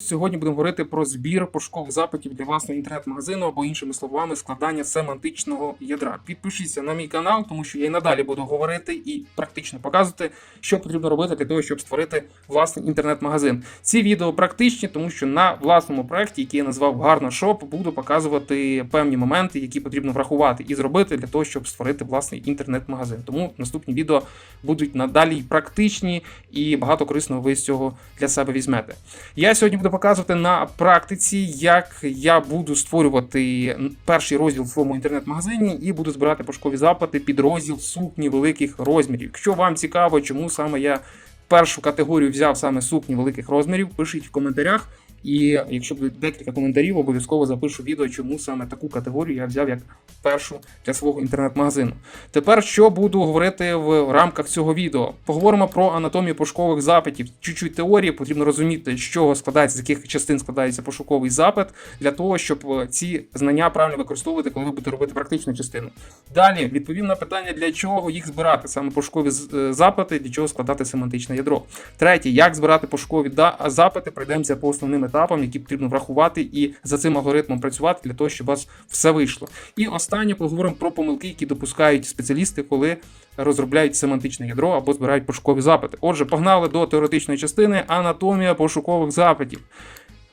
Сьогодні будемо говорити про збір пошукових запитів для власного інтернет-магазину або іншими словами складання семантичного ядра. Підпишіться на мій канал, тому що я і надалі буду говорити і практично показувати, що потрібно робити для того, щоб створити власний інтернет-магазин. Ці відео практичні, тому що на власному проєкті, який я назвав Гарно Шоп, буду показувати певні моменти, які потрібно врахувати і зробити для того, щоб створити власний інтернет-магазин. Тому наступні відео будуть надалі практичні і багато корисного ви з цього для себе візьмете. Я сьогодні буду показувати на практиці, як я буду створювати перший розділ в своєму інтернет-магазині і буду збирати пошукові запити під розділ сукні великих розмірів. Якщо вам цікаво, чому саме я першу категорію взяв саме сукні великих розмірів, пишіть в коментарях. І якщо буде декілька коментарів, обов'язково запишу відео, чому саме таку категорію я взяв як першу для свого інтернет-магазину. Тепер що буду говорити в рамках цього відео? Поговоримо про анатомію пошукових запитів. Чуть-чуть теорії потрібно розуміти, з чого складається, з яких частин складається пошуковий запит, для того, щоб е, ці знання правильно використовувати, коли ви будете робити практичну частину. Далі відповім на питання, для чого їх збирати, саме пошукові е, запити, для чого складати семантичне ядро. Третє, як збирати пошукові запити, пройдемося по основним етапам, які потрібно врахувати, і за цим алгоритмом працювати для того, щоб у вас все вийшло. І останнє поговоримо про помилки, які допускають спеціалісти, коли розробляють семантичне ядро або збирають пошукові запити. Отже, погнали до теоретичної частини анатомія пошукових запитів.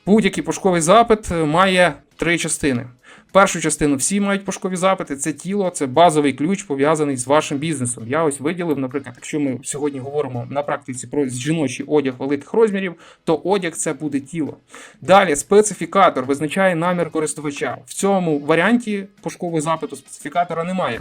Будь-який пошуковий запит має три частини. Першу частину всі мають пошукові запити. Це тіло, це базовий ключ пов'язаний з вашим бізнесом. Я ось виділив, наприклад, якщо ми сьогодні говоримо на практиці про жіночий одяг великих розмірів, то одяг це буде тіло. Далі специфікатор визначає намір користувача. В цьому варіанті пошукового запиту специфікатора немає.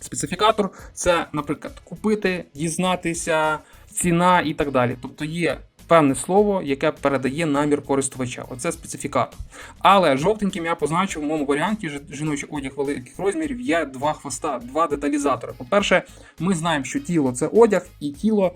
Специфікатор це, наприклад, купити, дізнатися, ціна і так далі. Тобто є певне слово, яке передає намір користувача. Оце специфікатор. Але жовтеньким я позначив в моєму варіанті жіночий одяг великих розмірів є два хвоста, два деталізатори. По-перше, ми знаємо, що тіло це одяг, і тіло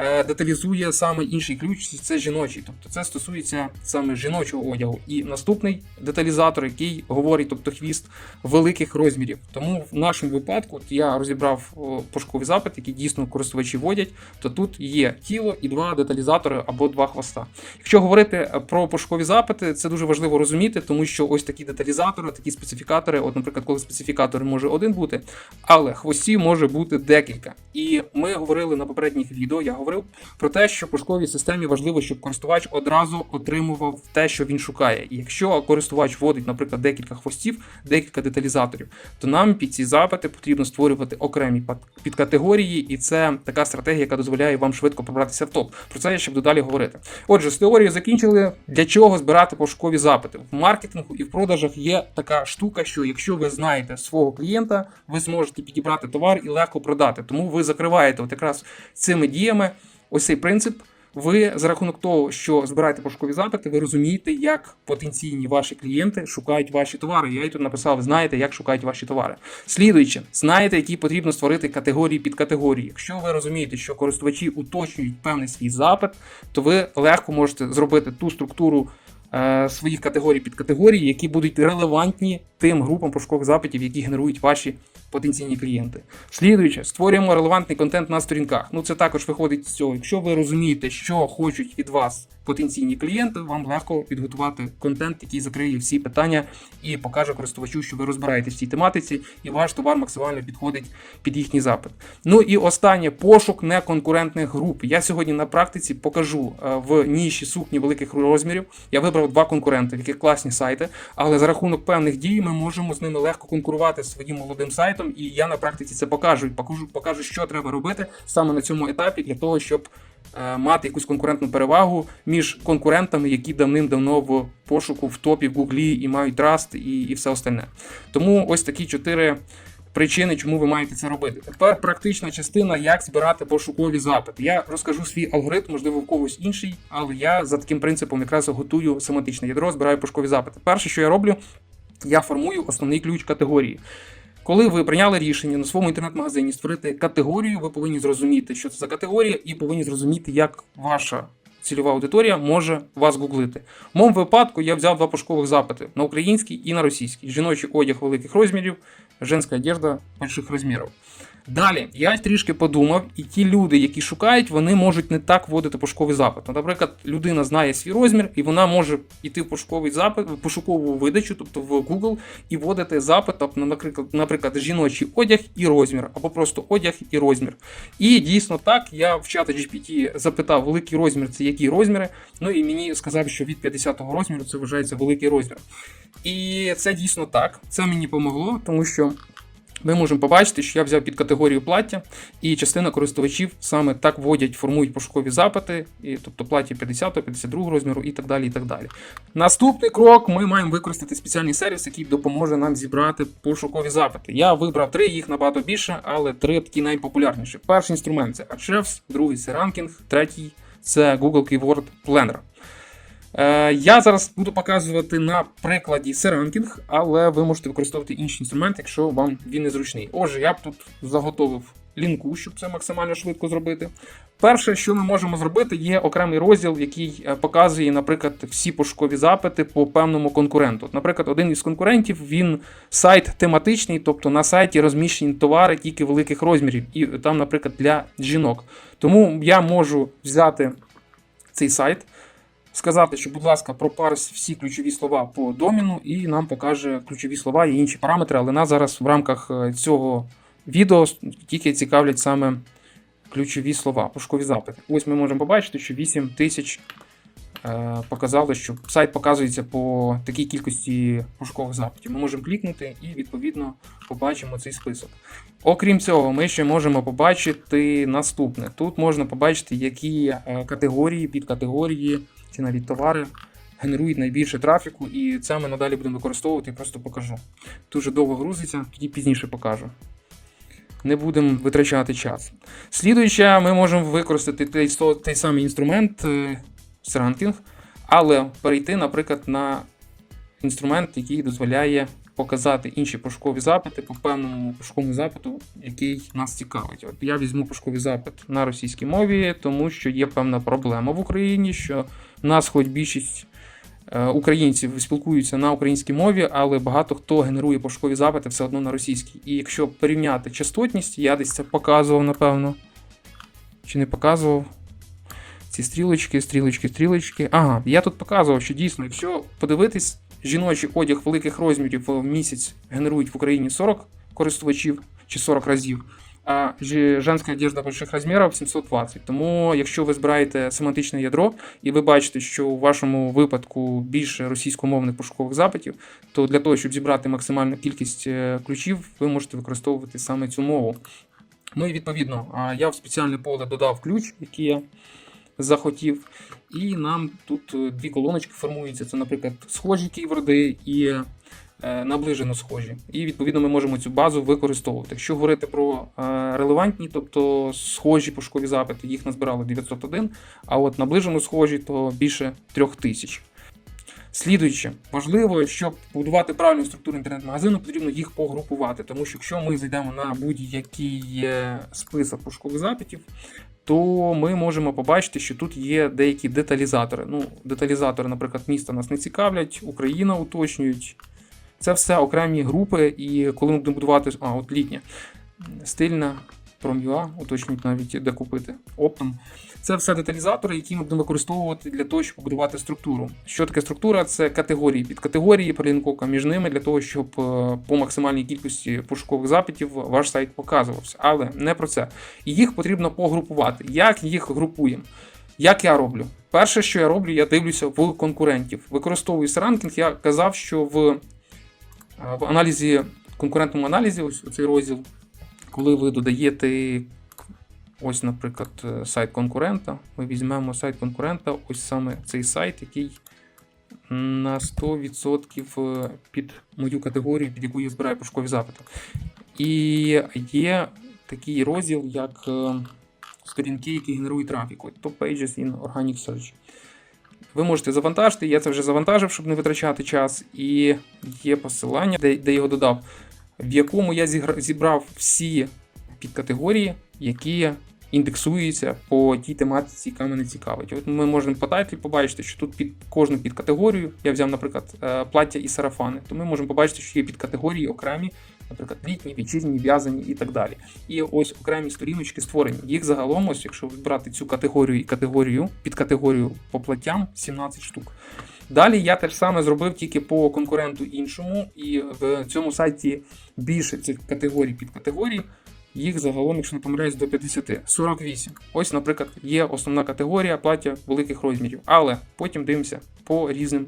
деталізує саме інший ключ, це жіночий. Тобто це стосується саме жіночого одягу. І наступний деталізатор, який говорить, тобто хвіст великих розмірів. Тому в нашому випадку от я розібрав пошуковий запит, який дійсно користувачі вводять, то тут є тіло і два деталізатори або два хвоста. Якщо говорити е, про пошукові запити, це дуже важливо розуміти, тому що ось такі деталізатори, такі специфікатори, от, наприклад, коли специфікатор може один бути, але хвостів може бути декілька. І ми говорили на попередніх відео, я говорив про те, що в пошуковій системі важливо, щоб користувач одразу отримував те, що він шукає. І якщо користувач вводить, наприклад, декілька хвостів, декілька деталізаторів, то нам під ці запити потрібно створювати окремі підкатегорії, і це така стратегія, яка дозволяє вам швидко пробратися в топ. Про це я ще буду далі говорити. Отже, з теорією закінчили. Для чого збирати пошукові запити? В маркетингу і в продажах є така штука, що якщо ви знаєте свого клієнта, ви зможете підібрати товар і легко продати. Тому ви закриваєте от якраз цими діями ось цей принцип. Ви за рахунок того, що збираєте пошукові запити, ви розумієте, як потенційні ваші клієнти шукають ваші товари. Я і тут написав, знаєте, як шукають ваші товари. Слідуючи, знаєте, які потрібно створити категорії під категорії. Якщо ви розумієте, що користувачі уточнюють певний свій запит, то ви легко можете зробити ту структуру е, своїх категорій під категорії, які будуть релевантні тим групам пошукових запитів, які генерують ваші потенційні клієнти. Слідуючи, створюємо релевантний контент на сторінках. Ну це також виходить з цього. Якщо ви розумієте, що хочуть від вас потенційні клієнти, вам легко підготувати контент, який закриє всі питання і покаже користувачу, що ви розбираєтесь в цій тематиці, і ваш товар максимально підходить під їхній запит. Ну і останнє пошук неконкурентних груп. Я сьогодні на практиці покажу е, в ніші сукні великих розмірів. Я вибрав два конкуренти, які класні сайти, але за рахунок певних дій ми можемо з ними легко конкурувати своїм молодим сайтом. І я на практиці це покажу. Покажу, покажу, що треба робити саме на цьому етапі для того, щоб мати якусь конкурентну перевагу між конкурентами, які давним-давно в пошуку в топі в Гуглі і мають траст, і, і все остальне. Тому ось такі чотири. Причини, чому ви маєте це робити. Тепер практична частина, як збирати пошукові запити. Я розкажу свій алгоритм, можливо, в когось інший, але я за таким принципом якраз готую семантичне ядро, збираю пошукові запити. Перше, що я роблю, я формую основний ключ категорії. Коли ви прийняли рішення на своєму інтернет-магазині створити категорію, ви повинні зрозуміти, що це за категорія, і повинні зрозуміти, як ваша цільова аудиторія може вас гуглити. В моєму випадку я взяв два пошукових запити на український і на російський. Жіночий одяг великих розмірів, женська одежда больших розмірів. Далі я трішки подумав, і ті люди, які шукають, вони можуть не так вводити пошуковий запит. Наприклад, людина знає свій розмір, і вона може йти в пошуковий запит, в пошукову видачу, тобто в Google, і вводити запит, тобто, наприклад, наприклад, жіночий одяг і розмір, або просто одяг і розмір. І дійсно так, я в чата GPT запитав, великий розмір це які розміри. Ну і мені сказав, що від 50-го розміру це вважається великий розмір. І це дійсно так. Це мені помогло, тому що ми можемо побачити, що я взяв під категорію плаття, і частина користувачів саме так вводять, формують пошукові запити, і, тобто плаття 50, 52 розміру і так далі. і так далі. Наступний крок ми маємо використати спеціальний сервіс, який допоможе нам зібрати пошукові запити. Я вибрав три, їх набагато більше, але три такі найпопулярніші. Перший інструмент це Ahrefs, другий це Ranking, третій це Google Keyword Planner. Е, Я зараз буду показувати на прикладі Seranking, але ви можете використовувати інший інструмент, якщо вам він незручний. Отже, я б тут заготовив лінку, щоб це максимально швидко зробити. Перше, що ми можемо зробити, є окремий розділ, який е, показує, наприклад, всі пошукові запити по певному конкуренту. Наприклад, один із конкурентів він сайт тематичний, тобто на сайті розміщені товари тільки великих розмірів, і там, наприклад, для жінок. Тому я можу взяти цей сайт сказати, що, будь ласка, пропарсь всі ключові слова по доміну, і нам покаже ключові слова і інші параметри. Але нас зараз в рамках е, цього відео тільки цікавлять саме ключові слова, пошукові запити. Ось ми можемо побачити, що 8 тисяч е, показали, що сайт показується по такій кількості пошукових запитів. Ми можемо клікнути і відповідно побачимо цей список. Окрім цього, ми ще можемо побачити наступне. Тут можна побачити, які е, категорії, підкатегорії чи навіть товари генерують найбільше трафіку, і це ми надалі будемо використовувати, я просто покажу. Дуже довго грузиться, тоді пізніше покажу. Не будемо витрачати час. Слідуюче, ми можемо використати той, той самий інструмент серантинг, але перейти, наприклад, на інструмент, який дозволяє показати інші пошукові запити по певному пошуковому запиту, який нас цікавить. От я візьму пошуковий запит на російській мові, тому що є певна проблема в Україні, що нас хоч більшість е, українців спілкуються на українській мові, але багато хто генерує пошукові запити все одно на російській. І якщо порівняти частотність, я десь це показував, напевно. Чи не показував? Ці стрілочки, стрілочки, стрілочки. Ага, я тут показував, що дійсно, якщо подивитись, жіночий одяг великих розмірів в місяць генерують в Україні 40 користувачів чи 40 разів, а женська одежда больших розмірів 720. Тому, якщо ви збираєте семантичне ядро і ви бачите, що у вашому випадку більше російськомовних пошукових запитів, то для того, щоб зібрати максимальну кількість е, ключів, ви можете використовувати саме цю мову. Ну і відповідно, я в спеціальне поле додав ключ, який я захотів. І нам тут е, дві колоночки формуються. Це, наприклад, схожі ківорди і е, наближено схожі. І відповідно ми можемо цю базу використовувати. Якщо говорити про е, релевантні, тобто схожі пошукові запити, їх назбирало 901, а от наближено схожі, то більше 3000. Слідуюче, важливо, щоб побудувати правильну структуру інтернет-магазину, потрібно їх погрупувати. Тому що якщо ми зайдемо на будь-який список пошукових запитів, то ми можемо побачити, що тут є деякі деталізатори. Ну, деталізатори, наприклад, міста нас не цікавлять, Україна уточнюють. Це все окремі групи, і коли ми будемо будувати. А, от літня, стильна, пром'юа, уточнюють навіть де купити. Оптом. Це все деталізатори, які ми будемо використовувати для того, щоб побудувати структуру. Що таке структура? Це категорії, підкатегорії, перелінковка між ними для того, щоб е, по максимальній кількості пошукових запитів ваш сайт показувався. Але не про це. Їх потрібно погрупувати. Як їх групуємо? Як я роблю? Перше, що я роблю, я дивлюся в конкурентів. Використовую ранкінг. Я казав, що в, е, в аналізі, конкурентному аналізі, ось цей розділ, коли ви додаєте ось, наприклад, е, сайт конкурента, ми візьмемо сайт конкурента, ось саме цей сайт, який на 100% під мою категорію, під яку я збираю пошукові запити. І є такий розділ, як е, сторінки, які генерують трафік. Top Pages in Organic Search. Ви можете завантажити, я це вже завантажив, щоб не витрачати час. І є посилання, де, де його додав, в якому я зібрав всі підкатегорії, які індексуються по тій тематиці, яка мене цікавить. От ми можемо по тайтлі побачити, що тут під кожну підкатегорію я взяв, наприклад, е, плаття і сарафани. То ми можемо побачити, що є підкатегорії окремі, наприклад, літні, вечірні, в'язані і так далі. І ось окремі сторіночки створені. Їх загалом, ось, якщо брати цю категорію і категорію під категорію по платтям, 17 штук. Далі я те ж саме зробив тільки по конкуренту іншому, і в цьому сайті більше цих категорій під категорій. Їх загалом, якщо не помиляюсь, до 50. 48. Ось, наприклад, є основна категорія плаття великих розмірів. Але потім дивимося по різним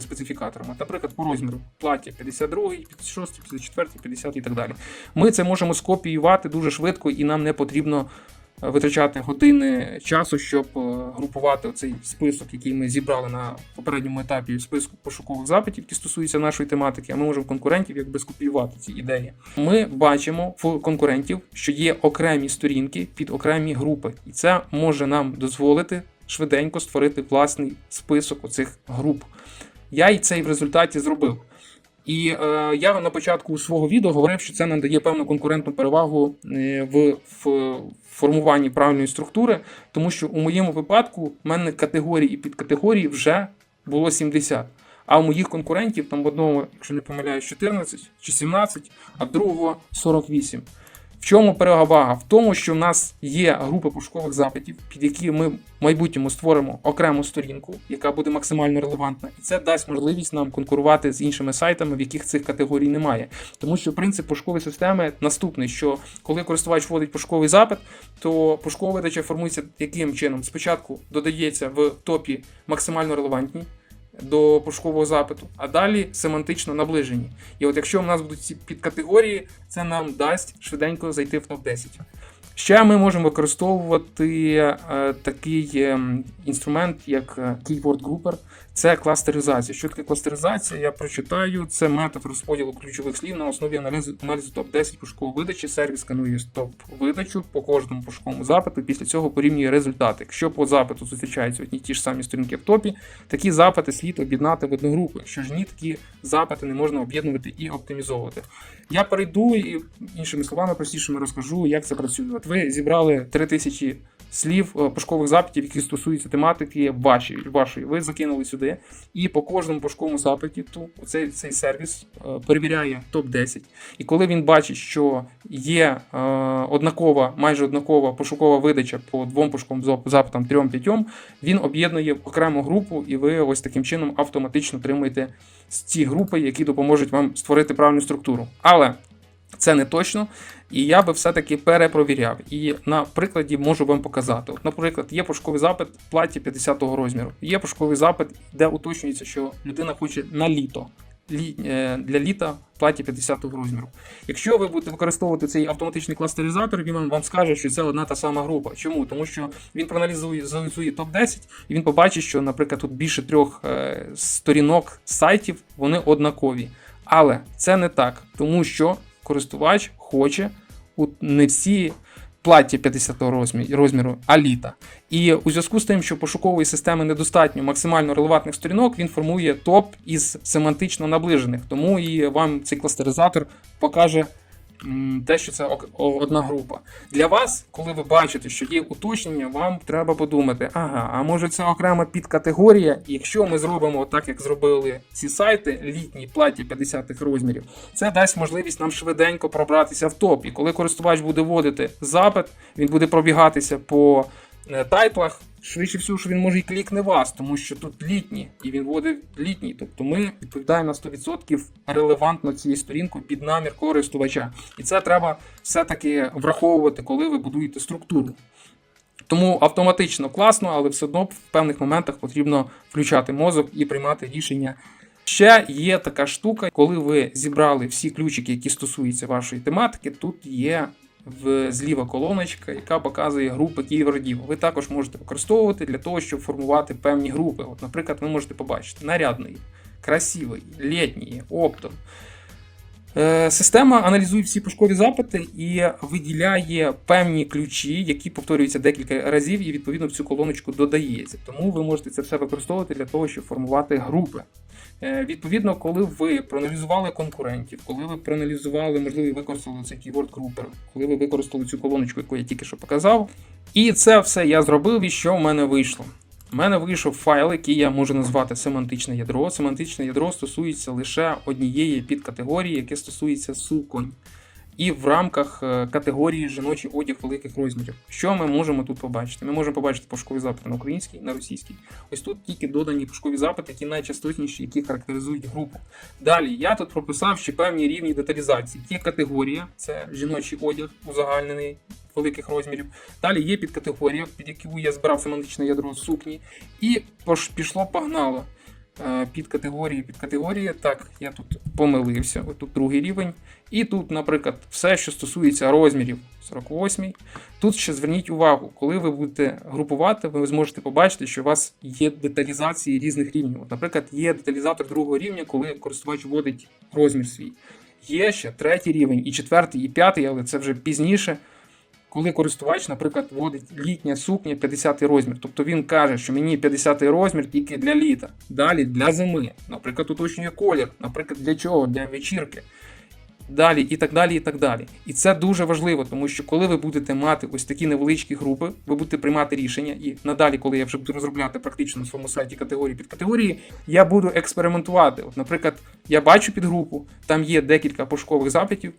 специфікаторам. Наприклад, по розміру плаття 52, 56, 54, 50 і так далі. Ми це можемо скопіювати дуже швидко, і нам не потрібно е, витрачати години часу, щоб е, групувати цей список, який ми зібрали на попередньому етапі списку пошукових запитів, які стосуються нашої тематики. А ми можемо конкурентів якби скопіювати ці ідеї. Ми бачимо в конкурентів, що є окремі сторінки під окремі групи, і це може нам дозволити швиденько створити власний список оцих груп. Я і це в результаті зробив. І е, я на початку свого відео говорив, що це нам дає певну конкурентну перевагу е, в, в формуванні правильної структури, тому що у моєму випадку в мене категорії і підкатегорії вже було 70. А у моїх конкурентів там одного, якщо не помиляюсь, 14 чи 17, а в другого 48. В чому перевага? В тому, що в нас є група пошукових запитів, під які ми в майбутньому створимо окрему сторінку, яка буде максимально релевантна, і це дасть можливість нам конкурувати з іншими сайтами, в яких цих категорій немає. Тому що принцип пошукової системи наступний: що коли користувач вводить пошуковий запит, то пошукова видача формується яким чином? Спочатку додається в топі максимально релевантні до пошукового запиту, а далі семантично наближені. І от якщо у нас будуть ці підкатегорії, це нам дасть швиденько зайти в топ-10. Ще ми можемо використовувати е, такий е, інструмент, як е, Keyword Grouper. Це кластеризація. Що таке кластеризація? Я прочитаю. Це метод розподілу ключових слів на основі аналізу, аналізу топ-10 пошукової видачі. Сервіс сканує топ-видачу по кожному пошуковому запиту. Після цього порівнює результати. Якщо по запиту зустрічаються одні ті ж самі сторінки в топі, такі запити слід об'єднати в одну групу. Якщо ж ні, такі запити не можна об'єднувати і оптимізовувати. Я перейду і іншими словами простішими розкажу, як це працює. От ви зібрали 3000 слів е, пошукових запитів, які стосуються тематики вашої. вашої. Ви закинули сюди, і по кожному пошуковому запиті ту, цей, цей сервіс е, перевіряє топ-10. І коли він бачить, що є е, однакова, майже однакова пошукова видача по двом пошуковим зап- запитам, трьом-п'ятьом, він об'єднує окрему групу, і ви ось таким чином автоматично отримуєте ці групи, які допоможуть вам створити правильну структуру. Але це не точно, і я би все-таки перепровіряв. І на прикладі можу вам показати. От, наприклад, є пошуковий запит в платі 50-го розміру. Є пошуковий запит, де уточнюється, що людина хоче на літо. Лі- е, Для літа платі 50-го розміру. Якщо ви будете використовувати цей автоматичний кластеризатор, він вам, скаже, що це одна та сама група. Чому? Тому що він проаналізує заanalізує топ-10, і він побачить, що, наприклад, тут більше трьох е, сторінок сайтів, вони однакові. Але це не так, тому що користувач хоче не всі плаття 50-го розміру, а літа. І у зв'язку з тим, що пошукової системи недостатньо максимально релевантних сторінок, він формує топ із семантично наближених. Тому і вам цей кластеризатор покаже те, що це одна група. Для вас, коли ви бачите, що є уточнення, вам треба подумати: ага, а може це окрема підкатегорія? Якщо ми зробимо так, як зробили ці сайти, літні платі 50-х розмірів, це дасть можливість нам швиденько пробратися в топ. І коли користувач буде вводити запит, він буде пробігатися по е, тайтлах. Швидше всього, що він може і клікне вас, тому що тут літні, і він вводить літній. Тобто ми відповідаємо на 100% релевантно цією сторінкою під намір користувача. І це треба все-таки враховувати, коли ви будуєте структуру. Тому автоматично класно, але все одно в певних моментах потрібно включати мозок і приймати рішення. Ще є така штука, коли ви зібрали всі ключики, які стосуються вашої тематики, тут є в зліва колоночка, яка показує групи ківердів. Ви також можете використовувати для того, щоб формувати певні групи. От, наприклад, ви можете побачити нарядний, красивий, літній, оптом. Е, Система аналізує всі пошукові запити і виділяє певні ключі, які повторюються декілька разів, і відповідно в цю колоночку додається. Тому ви можете це все використовувати для того, щоб формувати групи. Е, Відповідно, коли ви проаналізували конкурентів, коли ви проаналізували, можливо, використали цей keyword grouper, коли ви використали цю колоночку, яку я тільки що показав, і це все я зробив, і що в мене вийшло. У мене вийшов файл, який я можу назвати семантичне ядро. Семантичне ядро стосується лише однієї підкатегорії, яке стосується суконь. І в рамках е, категорії жіночий одяг великих розмірів. Що ми можемо тут побачити? Ми можемо побачити пошукові запити на українській, на російській. Ось тут тільки додані пошукові запити, які найчастотніші, які характеризують групу. Далі я тут прописав ще певні рівні деталізації. Є категорія, це жіночий одяг узагальнений великих розмірів. Далі є підкатегорія, під яку я збирав семантичне ядро сукні, і пішло погнало. Е, Під категорії, під категорії. Так, я тут помилився. Ось тут другий рівень. І тут, наприклад, все, що стосується розмірів 48. Тут ще зверніть увагу, коли ви будете групувати, ви зможете побачити, що у вас є деталізації різних рівнів. От, наприклад, є деталізатор другого рівня, коли користувач вводить розмір свій. Є ще третій рівень, і четвертий, і п'ятий, але це вже пізніше. Коли користувач, наприклад, вводить літня сукня 50 розмір, тобто він каже, що мені 50 розмір тільки для літа, далі для зими, наприклад, уточнює колір, наприклад, для чого? Для вечірки. Далі і так далі, і так далі. І це дуже важливо, тому що коли ви будете мати ось такі невеличкі групи, ви будете приймати рішення, і надалі, коли я вже буду розробляти практично на своєму сайті категорії під категорії, я буду експериментувати. От, наприклад, я бачу підгрупу, там є декілька пошукових запитів,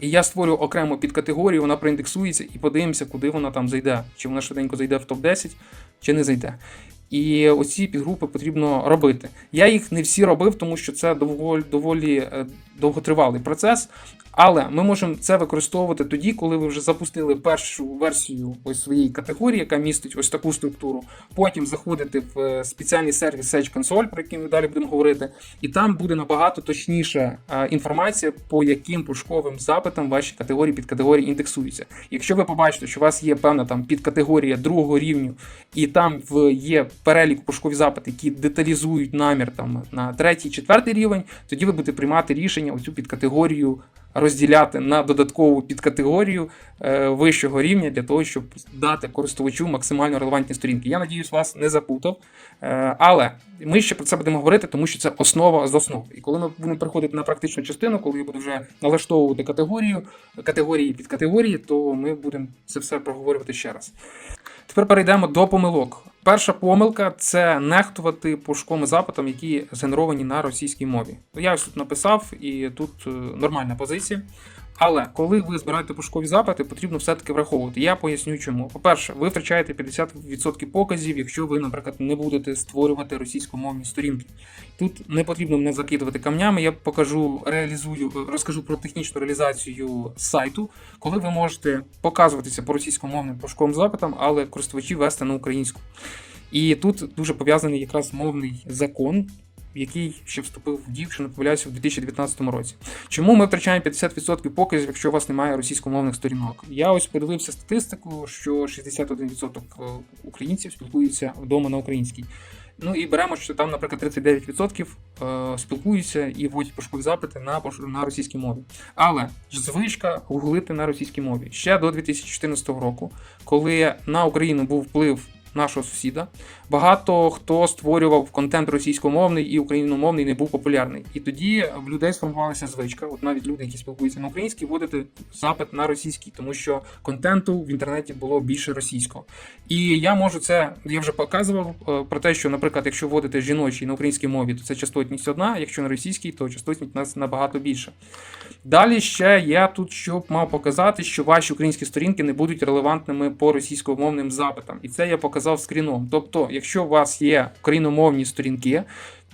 і я створю окремо підкатегорію, вона проіндексується і подивимося, куди вона там зайде. Чи вона швиденько зайде в топ-10, чи не зайде. І оці підгрупи потрібно робити. Я їх не всі робив, тому що це доволі, доволі е, довготривалий процес. Але ми можемо це використовувати тоді, коли ви вже запустили першу версію ось своєї категорії, яка містить ось таку структуру. Потім заходите в е, спеціальний сервіс Search Console, про який ми далі будемо говорити, і там буде набагато точніша е, інформація, по яким пошуковим запитам ваші категорії підкатегорії індексуються. Якщо ви побачите, що у вас є певна там підкатегорія другого рівню, і там є перелік пошукові запити, які деталізують намір там на третій, четвертий рівень, тоді ви будете приймати рішення оцю підкатегорію розділяти на додаткову підкатегорію е, вищого рівня для того, щоб дати користувачу максимально релевантні сторінки. Я надіюсь, вас не запутав. Е, але ми ще про це будемо говорити, тому що це основа з основ. І коли ми будемо переходити на практичну частину, коли я буду вже налаштовувати категорію, категорії під категорії, то ми будемо це все проговорювати ще раз. Тепер перейдемо до помилок. Перша помилка це нехтувати пошуковими запитами, які згенеровані на російській мові. Я ось тут написав, і тут е, нормальна позиція. Але коли ви збираєте пошукові запити, потрібно все-таки враховувати. Я поясню чому. По-перше, ви втрачаєте 50% показів, якщо ви, наприклад, не будете створювати російськомовні сторінки. Тут не потрібно мене закидувати камнями. Я покажу, реалізую, розкажу про технічну реалізацію сайту, коли ви можете показуватися по російськомовним пошуковим запитам, але користувачі вести на українську. І тут дуже пов'язаний якраз мовний закон, який ще вступив в дію, якщо не помиляюся, в 2019 році. Чому ми втрачаємо 50% показів, якщо у вас немає російськомовних сторінок? Я ось подивився статистику, що 61% українців спілкуються вдома на українській. Ну і беремо, що там, наприклад, 39% е, спілкуються і вводять пошукові запити на, на російській мові. Але ж звичка гуглити на російській мові ще до 2014 року, коли на Україну був вплив нашого сусіда, багато хто створював контент російськомовний і україномовний не був популярний. І тоді в людей сформувалася звичка, от навіть люди, які спілкуються на українській, вводити запит на російський, тому що контенту в інтернеті було більше російського. І я можу це, я вже показував е, про те, що, наприклад, якщо вводити жіночий на українській мові, то це частотність одна, якщо на російській, то частотність у нас набагато більше. Далі ще я тут щоб мав показати, що ваші українські сторінки не будуть релевантними по російськомовним запитам. І це я показав скріном. Тобто, якщо у вас є україномовні сторінки,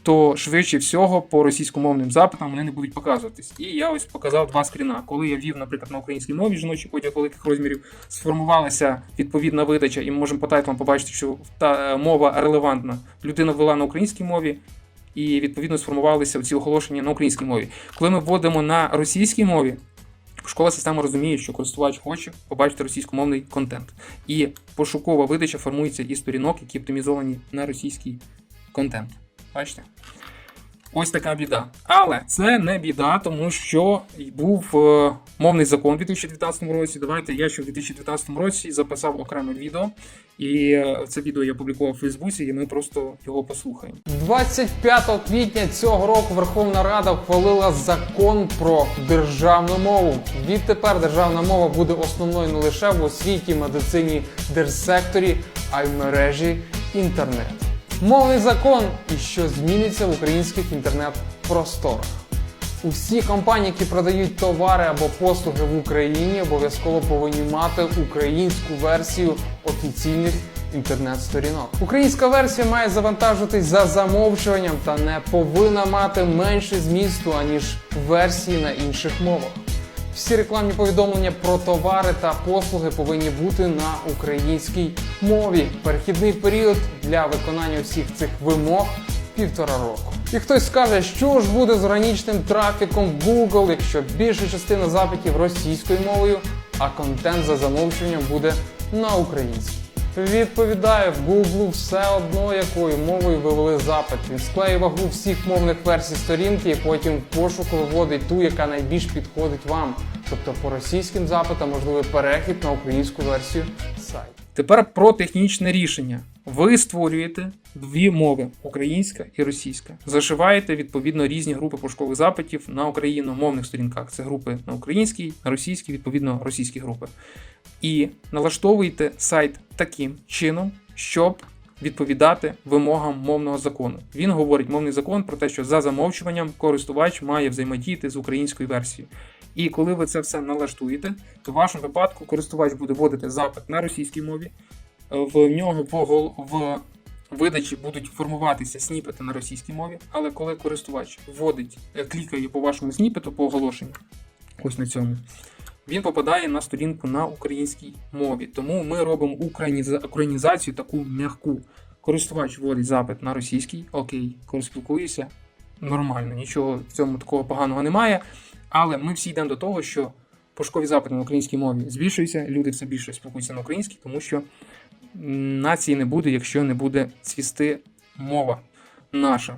то швидше всього по російськомовним запитам вони не будуть показуватись. І я ось показав два скріна. Коли я ввів, наприклад, на українській мові жіночий одяг великих розмірів, сформувалася відповідна видача, і ми можемо по тайтлам побачити, що та е, мова релевантна. Людина ввела на українській мові. І відповідно сформувалися ці оголошення на українській мові. Коли ми вводимо на російській мові, школа система розуміє, що користувач хоче побачити російськомовний контент. І пошукова видача формується із сторінок, які оптимізовані на російський контент. Бачите? Ось така біда. Але це не біда, тому що був е, мовний закон у 2019 році. Давайте я ще в 2019 році записав окреме відео, і е, це відео я опублікував у Фейсбуці, і ми просто його послухаємо. 25 квітня цього року Верховна Рада ухвалила закон про державну мову. Відтепер державна мова буде основною не лише в освіті, медицині, держсекторі, а й в мережі інтернет. Мовний закон і що зміниться в українських інтернет-просторах. Усі компанії, які продають товари або послуги в Україні, обов'язково повинні мати українську версію офіційних інтернет-сторінок. Українська версія має завантажуватись за замовчуванням та не повинна мати менше змісту аніж версії на інших мовах. Всі рекламні повідомлення про товари та послуги повинні бути на українській мові. Перехідний період для виконання всіх цих вимог півтора року. І хтось скаже, що ж буде з органічним трафіком в Google, якщо більша частина запитів російською мовою, а контент за замовчуванням буде на українській. Відповідаю, в Google все одно, якою мовою ви ввели запит. Він склеє вагу всіх мовних версій сторінки і потім в пошуку виводить ту, яка найбільш підходить вам. Тобто по російським запитам можливий перехід на українську версію сайту. Тепер про технічне рішення. Ви створюєте дві мови українська і російська. Зашиваєте відповідно різні групи пошукових запитів на україномовних сторінках. Це групи на українській, на російській, відповідно російські групи. І налаштовуєте сайт таким чином, щоб відповідати вимогам мовного закону. Він говорить мовний закон про те, що за замовчуванням користувач має взаємодіяти з українською версією. І коли ви це все налаштуєте, то в вашому випадку користувач буде вводити запит на російській мові. В нього в видачі будуть формуватися сніпети на російській мові, але коли користувач вводить, е, клікає по вашому сніпету по оголошенню, ось на цьому, він попадає на сторінку на українській мові. Тому ми робимо українізацію таку м'яку. Користувач вводить запит на російський, окей, коли спілкуюся, нормально, нічого в цьому такого поганого немає. Але ми всі йдемо до того, що пошукові запити на українській мові збільшуються, люди все більше спілкуються на українській, тому що нації не буде, якщо не буде цвісти мова наша.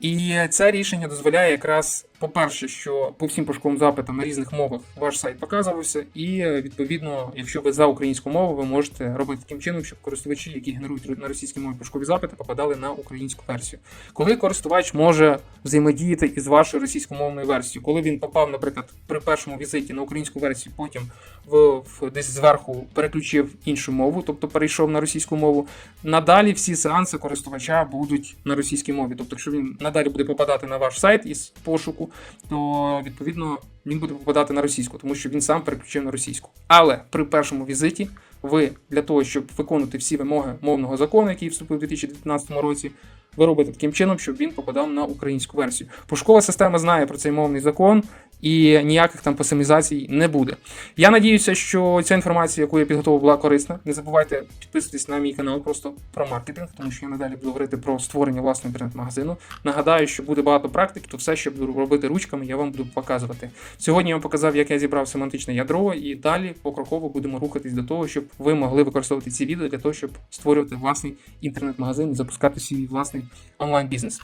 І це рішення дозволяє якраз, по-перше, що по всім пошуковим запитам на різних мовах ваш сайт показувався, і е, відповідно, якщо ви за українську мову, ви можете робити таким чином, щоб користувачі, які генерують на російській мові пошукові запити, попадали на українську версію. Коли користувач може взаємодіяти із вашою російськомовною версією, коли він попав, наприклад, при першому візиті на українську версію, потім в, в десь зверху переключив іншу мову, тобто перейшов на російську мову. Надалі всі сеанси користувача будуть на російській мові. Тобто, якщо він надалі буде попадати на ваш сайт із пошуку, то відповідно він буде попадати на російську, тому що він сам переключив на російську. Але при першому візиті ви для того, щоб виконати всі вимоги мовного закону, який вступив у 2019 році, ви робите таким чином, щоб він попадав на українську версію. Пошукова система знає про цей мовний закон. І ніяких там пасимізацій не буде. Я надіюся, що ця інформація, яку я підготував, була корисна. Не забувайте підписуватись на мій канал просто про маркетинг, тому що я надалі буду говорити про створення власного інтернет-магазину. Нагадаю, що буде багато практик, то все, що буду робити ручками, я вам буду показувати. Сьогодні я вам показав, як я зібрав семантичне ядро, і далі покроково будемо рухатись до того, щоб ви могли використовувати ці відео для того, щоб створювати власний інтернет-магазин і запускати свій власний онлайн-бізнес.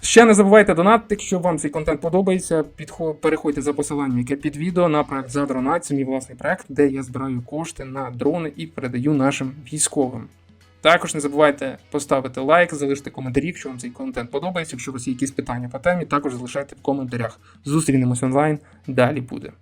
Ще не забувайте донатити, якщо вам цей контент подобається. Переходьте за посиланням, яке під відео на проект за. Це мій власний проект, де я збираю кошти на дрони і передаю нашим військовим. Також не забувайте поставити лайк, залишити коментарі, якщо вам цей контент подобається. Якщо у вас є якісь питання по темі, також залишайте в коментарях. Зустрінемось онлайн. Далі буде.